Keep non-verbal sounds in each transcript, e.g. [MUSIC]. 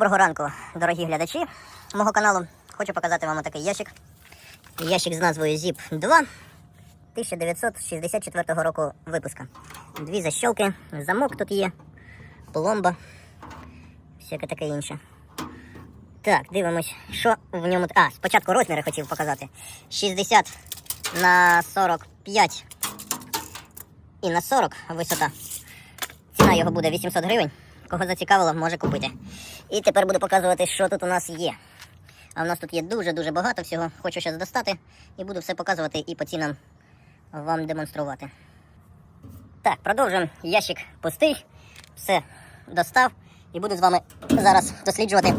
Доброго ранку, дорогі глядачі мого каналу. Хочу показати вам такий ящик. Ящик з назвою ZIP 2 1964 року випуска. Дві защолки, замок тут є, пломба, всяке таке інше. Так, дивимось, що в ньому. А, спочатку розміри хотів показати. 60 на 45 і на 40 висота. Ціна його буде 800 гривень. Кого зацікавило, може купити. І тепер буду показувати, що тут у нас є. А в нас тут є дуже-дуже багато всього. Хочу зараз достати і буду все показувати і по цінам вам демонструвати. Так, продовжуємо. Ящик пустий. Все достав. І буду з вами зараз досліджувати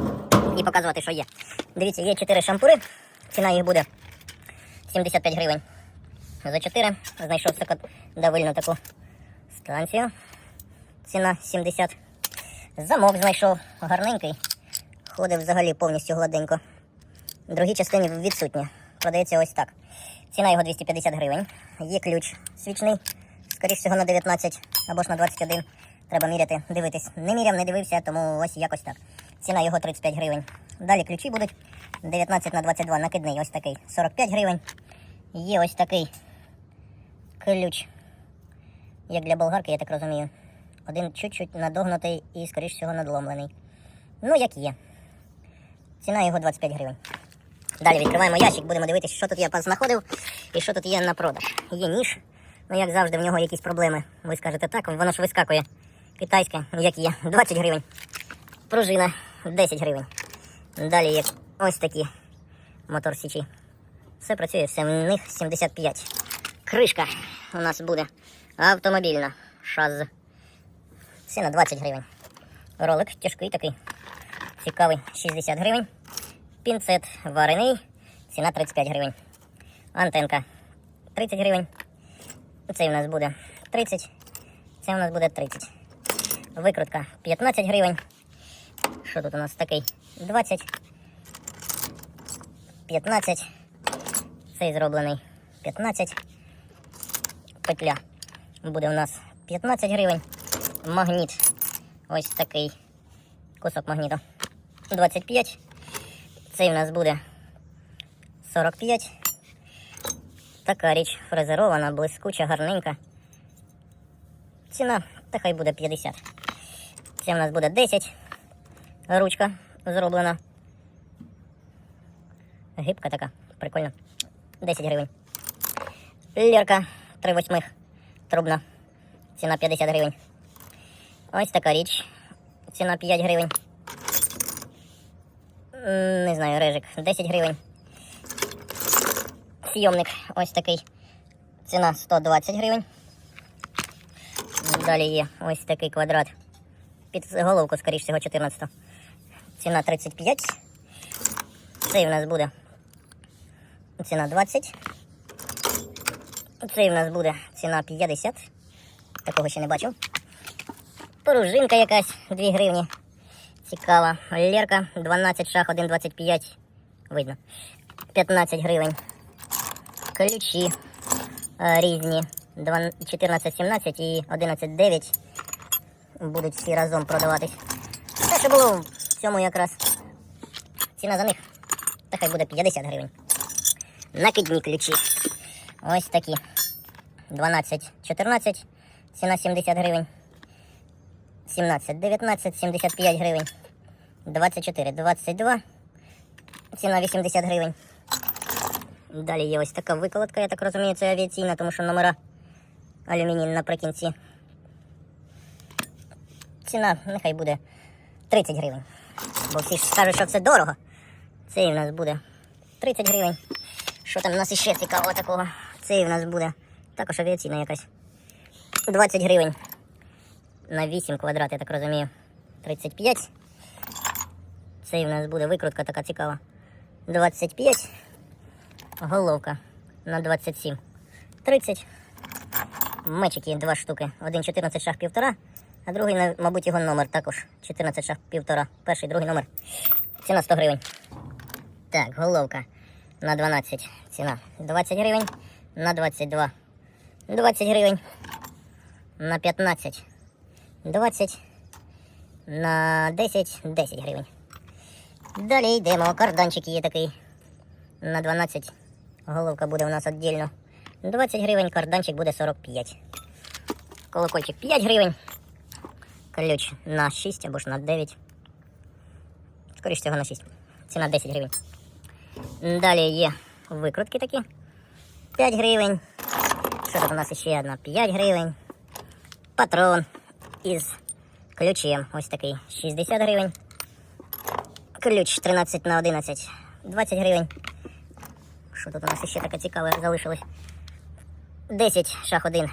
і показувати, що є. Дивіться, є 4 шампури. Ціна їх буде 75 гривень. За 4 знайшов давильну таку станцію. Ціна 70. Замок знайшов гарненький. Ходив взагалі повністю гладенько. Другій частині відсутні. Продається ось так. Ціна його 250 гривень. Є ключ свічний, скоріш всього на 19 або ж на 21. Треба міряти, дивитись. Не міряв, не дивився, тому ось якось так. Ціна його 35 гривень. Далі ключі будуть 19 на 22 накидний ось такий 45 гривень. Є ось такий ключ, як для болгарки, я так розумію. Один чуть-чуть надогнутий і, скоріш всього, надломлений. Ну, як є. Ціна його 25 гривень. Далі відкриваємо ящик, будемо дивитися, що тут я познаходив і що тут є на продаж. Є ніж. Ну, як завжди, в нього якісь проблеми. Ви скажете так, воно ж вискакує. Китайське, як є, 20 гривень. Пружина 10 гривень. Далі є ось такі мотор січі. Все працює, все в них 75. Кришка у нас буде автомобільна. Шаз. Ціна 20 гривень. Ролик тяжкий такий. Цікавий 60 гривень. Пінцет варений. Ціна 35 гривень. Антенка 30 гривень. Цей у нас буде 30. Це у нас буде 30. Викрутка 15 гривень. Що тут у нас такий? 20. 15. Цей зроблений 15. Петля буде у нас 15 гривень. Магніт. Ось такий кусок магніту. 25. Цей у нас буде 45. Така річ фрезерована, блискуча, гарненька. Ціна, та хай буде 50. Це у нас буде 10. Ручка зроблена. Гибка така, прикольно. 10 гривень. Лірка 3 восьмих. Трубна. Ціна 50 гривень. Ось така річ. Ціна 5 гривень. Не знаю, режик. 10 гривень. Сйомник ось такий. Ціна 120 гривень. Далі є ось такий квадрат. Під головку, скоріш всього, 14. Ціна 35. Цей у нас буде. Ціна 20. Цей у нас буде ціна 50. Такого ще не бачив. Пружинка якась 2 гривні. Цікава. Лерка 12 шах 1,25. Видно. 15 гривень. Ключі е, різні. 14,17 і 11,9. Будуть всі разом продаватись. Те, що було в цьому якраз. Ціна за них. Та хай буде 50 гривень. Накидні ключі. Ось такі. 12, 14. Ціна 70 гривень. 17, 19, 75 гривень. 24, 22. Ціна 80 гривень. Далі є ось така виколотка, я так розумію, це авіаційна, тому що номера алюміній наприкінці. Ціна нехай буде 30 гривень. Бо всі ж скажуть, що це дорого. Цей у нас буде 30 гривень. Що там у нас іще цікавого такого? Цей у нас буде також авіаційна якась. 20 гривень. На 8 квадрат, я так розумію. 35. Цей у нас буде викрутка така цікава. 25. Головка на 27. 30. Мечики два штуки. Один 14 шах півтора, а другий, мабуть, його номер також. 14 шах півтора. Перший, другий номер. Ціна 100 гривень. Так, головка на 12. Ціна 20 гривень. На 22. 20 гривень. На 15. 20. На 10. 10 гривень. Далі йдемо. Карданчик є такий. На 12. Головка буде у нас віддільно. 20 гривень, карданчик буде 45. Колокольчик 5 гривень. Ключ на 6 або ж на 9. Скоріше всього на 6. Ціна 10 гривень. Далі є викрутки такі. 5 гривень. Що тут у нас ще одна? 5 гривень. Патрон із ключем. Ось такий 60 гривень. Ключ 13 на 11. 20 гривень. Що тут у нас ще таке цікаве залишилось? 10 шах 1.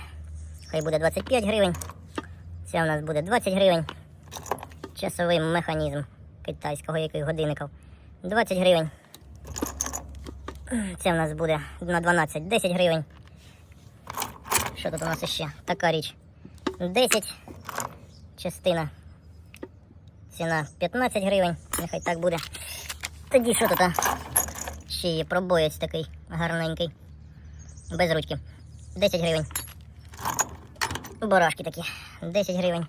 Хай буде 25 гривень. Ця у нас буде 20 гривень. Часовий механізм китайського який годинників. 20 гривень. Це у нас буде на 12, 10 гривень. Що тут у нас ще? Така річ. 10. Частина. Ціна 15 гривень. Нехай так буде. Тоді що тут? Ще є пробоєць такий гарненький. Без ручки. 10 гривень. Барашки такі. 10 гривень.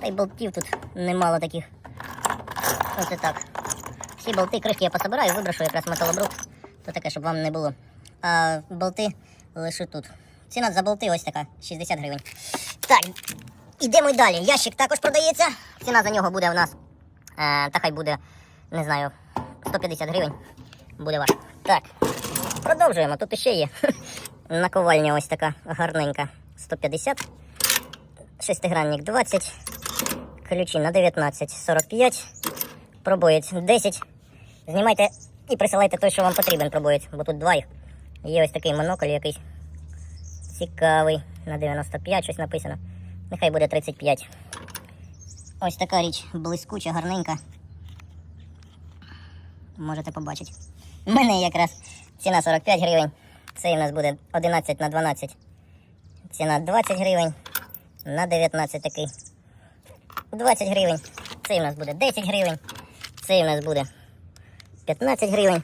Та й болтів тут немало таких. Оце так. Всі болти, кришки я пособираю, виброшу якраз металобрук. То таке, щоб вам не було. А болти лише тут. Ціна за болти ось така, 60 гривень. Так, ідемо й далі. Ящик також продається. Ціна за нього буде у нас. Е, та хай буде, не знаю, 150 гривень. Буде ваш. Так. Продовжуємо. Тут іще є. [LAUGHS] Наковальня ось така гарненька. 150. Шестигранник 20. Ключі на 19, 45. Пробоєць 10. Знімайте і присилайте той, що вам потрібен пробоєць, бо тут два їх. Є ось такий монокль якийсь. Цікавий. На 95 щось написано. Нехай буде 35. Ось така річ блискуча, гарненька. Можете побачити. У мене якраз ціна 45 гривень. Цей у нас буде 11 на 12. Ціна 20 гривень. На 19 такий. 20 гривень. Цей у нас буде 10 гривень. Цей у нас буде 15 гривень.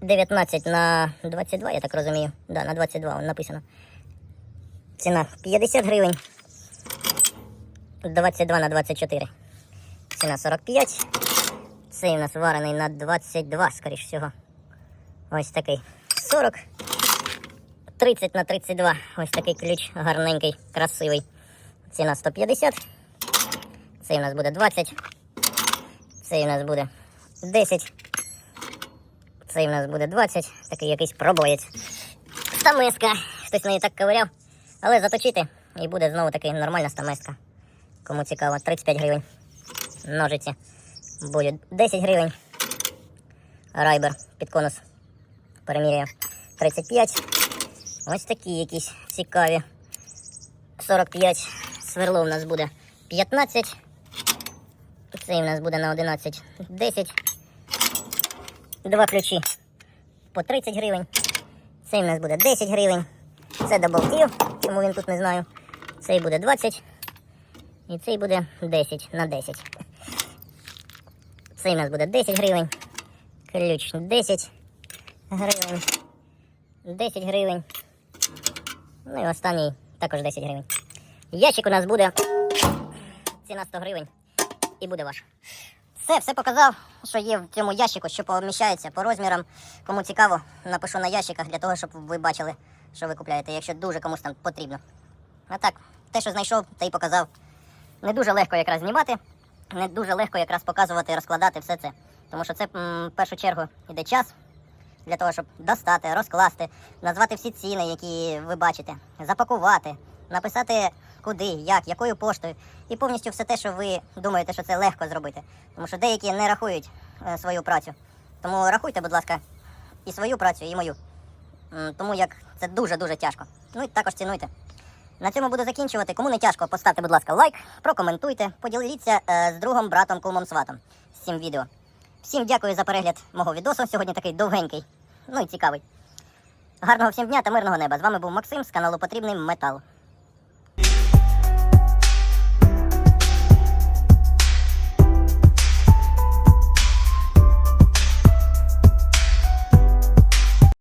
19 на 22, я так розумію. Да, на 22 написано. Ціна 50 гривень. 22 на 24. Ціна 45. Цей у нас варений на 22, скоріш всього. Ось такий 40. 30 на 32. Ось такий ключ гарненький, красивий. Ціна 150. Цей у нас буде 20. Цей у нас буде 10. Цей у нас буде 20. Такий якийсь пробоєць. Стамеска. Хтось неї так ковиряв. Але заточити і буде знову таки нормальна стамеска. Кому цікаво, 35 гривень. Ножиці. Буде 10 гривень. Райбер під конус. Переміряю. 35. Ось такі якісь цікаві. 45. Сверло у нас буде 15. Цей у нас буде на 11. 10. Два ключі по 30 гривень. Цей у нас буде 10 гривень. Це до болтів. Чому він тут не знаю. Цей буде 20. І цей буде 10 на 10. Цей у нас буде 10 гривень. Ключ 10 гривень. 10 гривень. Ну і останній також 10 гривень. Ящик у нас буде. Ціна 100 гривень. І буде ваш. Все, все показав, що є в цьому ящику, що поміщається по розмірам. Кому цікаво, напишу на ящиках для того, щоб ви бачили, що ви купляєте, якщо дуже комусь там потрібно. А так, те, що знайшов, те й показав. Не дуже легко якраз знімати, не дуже легко якраз показувати, розкладати все це. Тому що це в першу чергу йде час для того, щоб достати, розкласти, назвати всі ціни, які ви бачите, запакувати, написати куди, як, якою поштою, і повністю все те, що ви думаєте, що це легко зробити. Тому що деякі не рахують е, свою працю. Тому рахуйте, будь ласка, і свою працю, і мою. М, Тому як це дуже-дуже тяжко. Ну і також цінуйте. На цьому буду закінчувати. Кому не тяжко, поставте, будь ласка, лайк, прокоментуйте, поділіться е, з другом, братом, кумом, сватом з цим відео. Всім дякую за перегляд мого відосу. Сьогодні такий довгенький, ну і цікавий. Гарного всім дня та мирного неба. З вами був Максим з каналу Потрібний Метал.